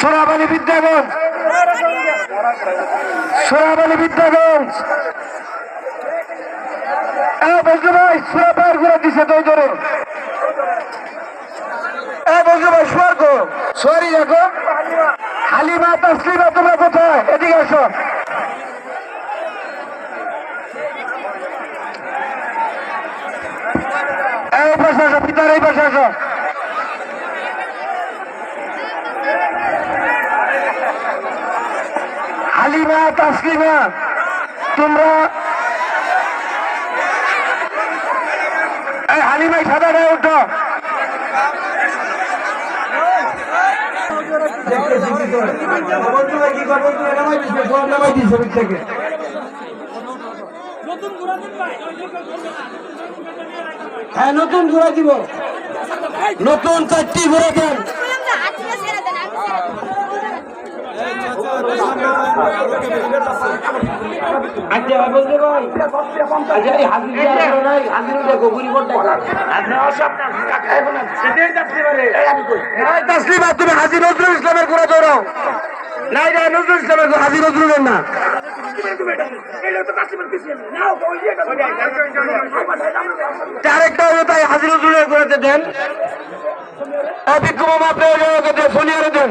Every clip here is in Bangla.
সোনাবালি বিদ্যাগঞ্জ। সোনাবালি বিদ্যাগঞ্জ। বন্ধু ভাই, সুরা পার করে দিছে তো ধরে বন্ধু ভাই স্বর্গ সরি দেখো হালিমা, তসলিমা, তোমরা কোথায়? এদিকে আসো। এই পাশে আসো, পিতার এই পাশে আসো। হালিমা তাসলিমা তোমরা এই হালিমাই সাদা গায়ে উঠো হ্যাঁ নতুন ঘোরা দিব নতুন চারটি ঘোরা দেন আচ্ছা বলতে ভাই আচ্ছা এই হাজির নাই হাজির কোনটা তাসলিমা তুমি নজরুল ইসলামের ঘোরা দৌড়াও নাই না নজরুল ইসলামের নজরুলের না। আরেকটা হলো তাই হাজি নজরুলের ঘোরাতে দেন। অভিজ্ঞ মামা প্রয়োজনকে দেন।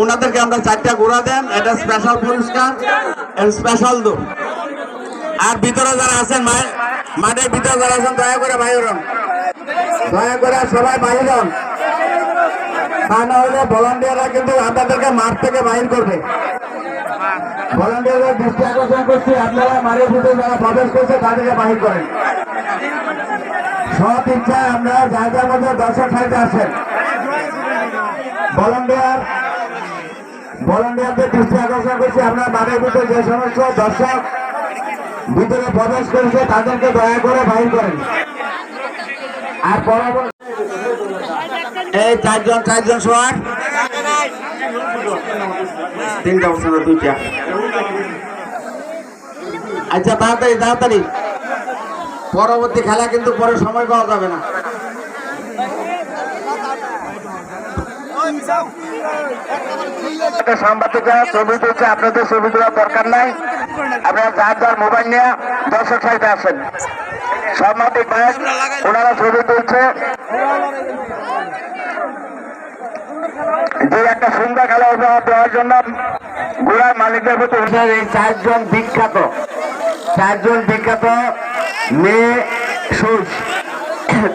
ওনাদেরকে আমরা চারটা ঘোড়া দেন, এটা স্পেশাল পুরস্কার স্পেশাল দৌড় আর ভিতরে যারা আছেন মাঠের ভিতরে যারা আছেন, দয়া করে বাইর হন দয়া করে সবাই বাইর হন তা না হলে ভলান্টিয়াররা কিন্তু আপনাদেরকে মাঠ থেকে বাইর করবে। ভলান্টিয়ারদের দৃষ্টি আকর্ষণ করছি, আপনারা মাঠের ভিতরে যারা প্রবেশ করছে তাদেরকে বাহির করেন। সব ইচ্ছায় আমরা জায়গার মধ্যে দর্শক সাইতে আসেন। ভলান্টিয়ার ভলান্টিয়ারদের দৃষ্টি আকর্ষণ করছি। আপনার মাঠের ভিতরে যে সমস্ত দর্শক ভিতরে প্রবেশ করেছে, তাদেরকে দয়া করে বাহির করেন। আর পরবর্তী এই চারজন চারজন শোয়ার তিনটা বছর দুইটা। আচ্ছা তাড়াতাড়ি তাড়াতাড়ি। পরবর্তী খেলা কিন্তু পরে সময় পাওয়া যাবে না। সাংবাদিকরা ছবি তুলছে, আপনাদের ছবি তোলার দরকার নাই। আপনারা যার যার মোবাইল নিয়ে দর্শক সাইতে আসেন। সাংবাদিক ভাই, ওনারা ছবি তুলছে। যে একটা সুন্দর খেলা উপহার দেওয়ার জন্য ঘোড়ার মালিকদের প্রতি এই চারজন বিখ্যাত চারজন বিখ্যাত মেয়ে সুজ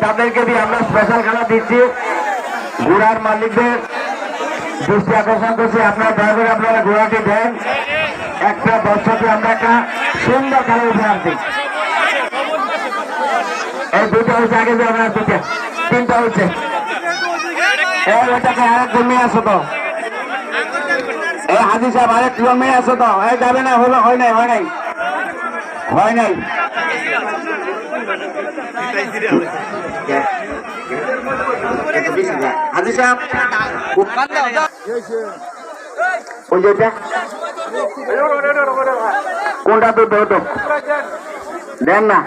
তাদেরকে দিয়ে আমরা স্পেশাল খেলা দিচ্ছি। ঘোড়ার মালিকদের দৃষ্টি আকর্ষণ করছি। আপনারা দয়া করে আপনারা ঘোড়াটি দেন। একটা দর্শকে আমরা একটা সুন্দর খেলা উপহার দিই। এই দুটো হচ্ছে আগে যে আমরা দুটো তিনটা হচ্ছে। এই ওটাকে আরেক মেয়ে আসো তো এই হাজি সাহেব আরেক মেয়ে আসো তো এই যাবে না হলো হয় নাই হয় নাই। হয় নাই। হাজি সাহেব ওই যে? কোনটা তো দেন না